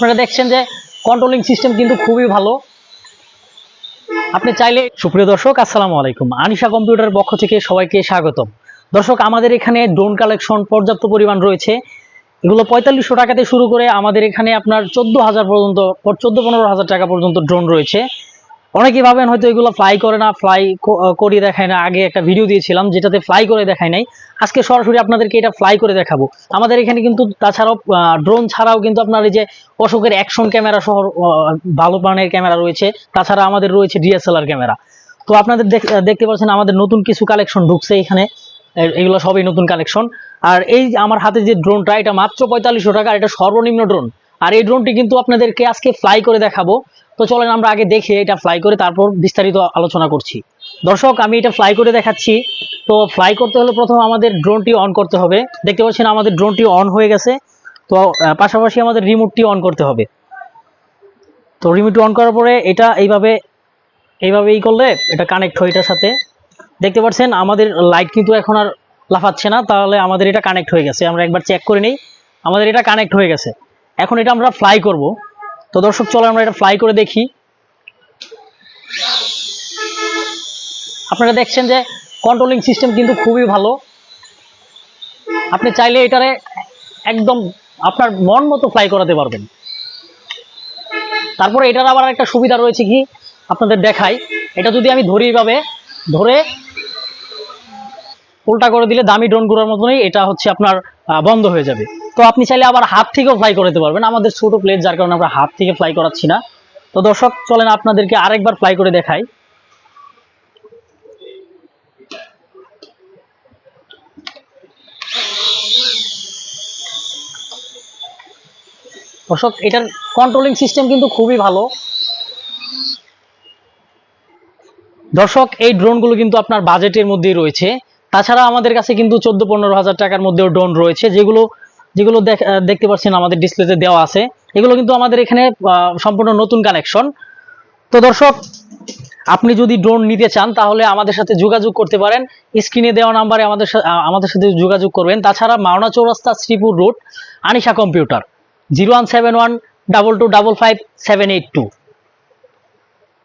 আপনারা দেখছেন যে কন্ট্রোলিং সিস্টেম কিন্তু খুবই ভালো। আপনি চাইলে সুপ্রিয় দর্শক, আসসালামু আলাইকুম। আনিশা কম্পিউটার পক্ষ থেকে সবাইকে স্বাগতম। দর্শক, আমাদের এখানে ড্রোন কালেকশন পর্যাপ্ত পরিমাণ রয়েছে। এগুলো পঁয়তাল্লিশশো টাকাতে শুরু করে আমাদের এখানে আপনার চোদ্দ হাজার পর্যন্ত চোদ্দ পনেরো হাজার টাকা পর্যন্ত ড্রোন রয়েছে। অনেকেই ভাবেন হয়তো এগুলো ফ্লাই করে না ফ্লাই করিয়ে দেখায় না। আগে একটা ভিডিও দিয়েছিলাম যেটাতে ফ্লাই করে দেখায় নাই। আজকে সরাসরি আপনাদেরকে এটা ফ্লাই করে দেখাবো। আমাদের এখানে কিন্তু তাছাড়াও ড্রোন ছাড়াও কিন্তু আপনার এই যে অশোকের অ্যাকশন ক্যামেরা সহ ভালো মানের ক্যামেরা রয়েছে। তাছাড়া আমাদের রয়েছে ডিএসএলআর ক্যামেরা তো আপনাদের দেখতে পাচ্ছেন আমাদের নতুন কিছু কালেকশন ঢুকছে এখানে। এগুলো সবই নতুন কালেকশন আর এই আমার হাতে যে ড্রোনটা এটা মাত্র পঁয়তাল্লিশশো টাকা এটা সর্বনিম্ন ড্রোন আর এই ড্রোনটি কিন্তু আপনাদেরকে আজকে ফ্লাই করে দেখাবো। তো চলেন আমরা আগে দেখি এটা ফ্লাই করে তারপর বিস্তারিত আলোচনা করছি। দর্শক, আমি এটা ফ্লাই করে দেখাচ্ছি। তো ফ্লাই করতে হলে প্রথম আমাদের ড্রোনটি অন করতে হবে। দেখতে পাচ্ছেন আমাদের ড্রোনটি অন হয়ে গেছে। তো পাশাপাশি আমাদের রিমোটটি অন করতে হবে। তো রিমোট অন করার পরে এটা এইভাবে এইভাবে এই করলে এটা কানেক্ট হয় এটার সাথে। দেখতে পাচ্ছেন আমাদের লাইট কিন্তু এখন আর লাফাচ্ছে না, তাহলে আমাদের এটা কানেক্ট হয়ে গেছে। আমরা একবার চেক করে নিই। আমাদের এটা কানেক্ট হয়ে গেছে। এখন এটা আমরা ফ্লাই করব। তো দর্শক, চলো আমরা এটা ফ্লাই করে দেখি। আপনারা দেখছেন যে কন্ট্রোলিং সিস্টেম কিন্তু খুবই ভালো। আপনি চাইলে এটারে একদম আপনার মন মতো ফ্লাই করাতে পারবেন। তারপরে এটার আবার একটা সুবিধা রয়েছে কি? আপনাদের দেখাই। এটা যদি আমি ধরি এইভাবে, ধরে উল্টা করে দিলে দামি ড্রোনগুলোর মতনই এটা হচ্ছে আপনার বন্ধ হয়ে যাবে। তো আপনি চাইলে আবার হাত থেকেও ফ্লাই করতে পারবেন। আমাদের ছোট প্লেট যার কারণে আমরা হাত থেকে ফ্লাই করাচ্ছি না। তো দর্শক, চলেন আপনাদেরকে আরেকবার ফ্লাই করে দেখাই। দর্শক, এটার কন্ট্রোলিং সিস্টেম কিন্তু খুবই ভালো। দর্শক, এই ড্রোনগুলো কিন্তু আপনার বাজেটের মধ্যেই রয়েছে। তাছাড়া আমাদের কাছে কিন্তু চোদ্দ পনেরো হাজার টাকার মধ্যেও ড্রোন রয়েছে, যেগুলো যেগুলো দেখতে পাচ্ছেন আমাদের ডিসপ্লেতে দেওয়া আছে, এগুলো কিন্তু আমাদের এখানে সম্পূর্ণ নতুন কানেকশন তো দর্শক, আপনি যদি ড্রোন নিতে চান, তাহলে আমাদের সাথে যোগাযোগ করতে পারেন। স্ক্রিনে দেওয়া নাম্বারে আমাদের আমাদের সাথে যোগাযোগ করবেন। তাছাড়া Mawna Chowrasta, Sreepur road Anisha computer zero one seven one double two double five seven eight two